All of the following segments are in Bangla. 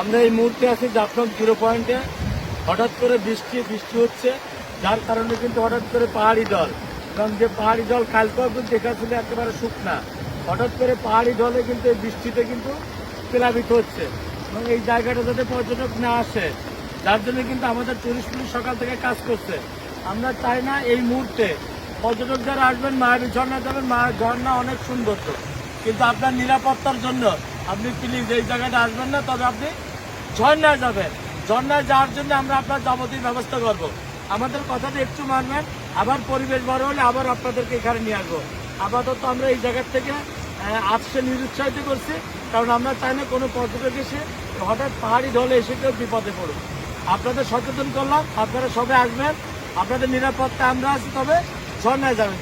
আমরা এই মুহূর্তে আছি জাফলং জিরো পয়েন্টে। হঠাৎ করে বৃষ্টি বৃষ্টি হচ্ছে, যার কারণে কিন্তু হঠাৎ করে পাহাড়ি জল। এবং যে পাহাড়ি জল কালকেও কিন্তু দেখা ছিল একেবারে শুকনা। হঠাৎ করে পাহাড়ি জলে কিন্তু এই বৃষ্টিতে কিন্তু প্লাবিত হচ্ছে। এবং এই জায়গাটা যাতে পর্যটক না আসে, যার জন্য কিন্তু আমাদের টুরিস্ট পুলিশ সকাল থেকে কাজ করছে। আমরা চাই না এই মুহূর্তে পর্যটক যারা আসবেন, মায়াবী ঝর্ণা যাবেন ঝর্ণা অনেক সুন্দর তো। কিন্তু আপনার নিরাপত্তার জন্য আপনি প্লিজ এই জায়গাটা আসবেন না, তবে আপনি ঝর্ণায় যাবেন। ঝর্ণায় যাওয়ার জন্য আমরা আপনার যাবতীয় ব্যবস্থা করব। আমাদের কথাটা একটু মানবেন, আবার পরিবেশ বড় হলে আবার আপনাদেরকে এখানে নিয়ে আসব। আপাতত আমরা এই জায়গার থেকে আসতে নিরুৎসাহিত করছি, কারণ আমরা চাই না কোনো পর্যটক এসে হঠাৎ পাহাড়ি ঢলে এসে কেউ বিপদে পড়ুক। আপনাদের সচেতন করলাম, আপনারা সবাই আসবেন, আপনাদের নিরাপত্তা আমরা আছি, তবে ঝর্ণায় যাবেন।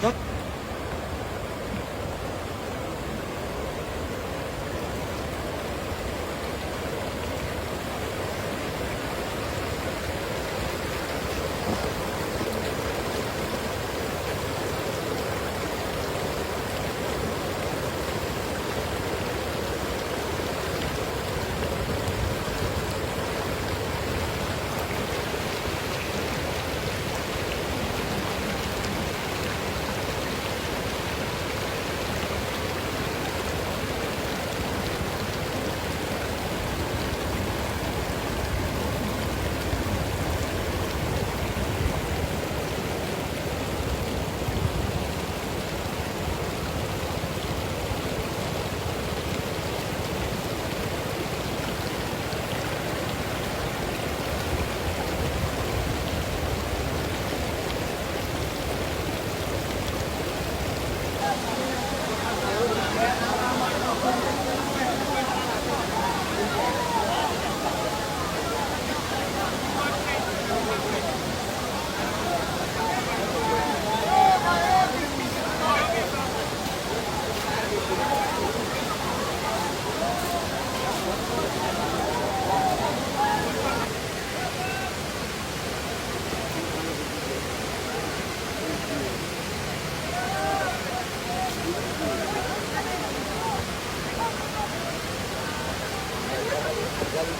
ধ-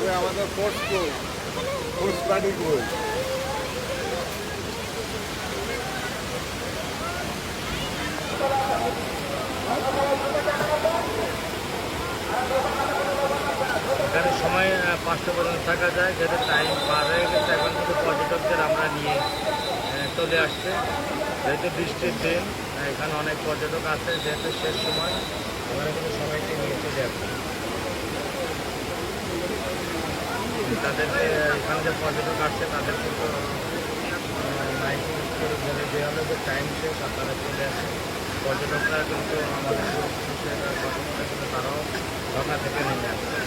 ওই আমাদের ফোর্স কই ফোর্স এখানে সময় পাঁচটা পর্যন্ত থাকা যায় যেটা টাইম পার হয়ে গেছে, এখন কিন্তু পর্যটকদের আমরা নিয়ে চলে আসছে। যেহেতু বৃষ্টির দিন এখানে অনেক পর্যটক আছে, যেহেতু শেষ সময় আমরা কিন্তু সবাইকে নিয়ে চলে আসছি। তাদেরকে এখানে যে পর্যটক আসছে, তাদের কিন্তু করে বলে দেওয়া হলো যে টাইম শেষ আপনারা চলে আসে পর্যটকরা কিন্তু আমাদের কথা কিন্তু তারাও ঢাকা থেকে নেমে আসছে।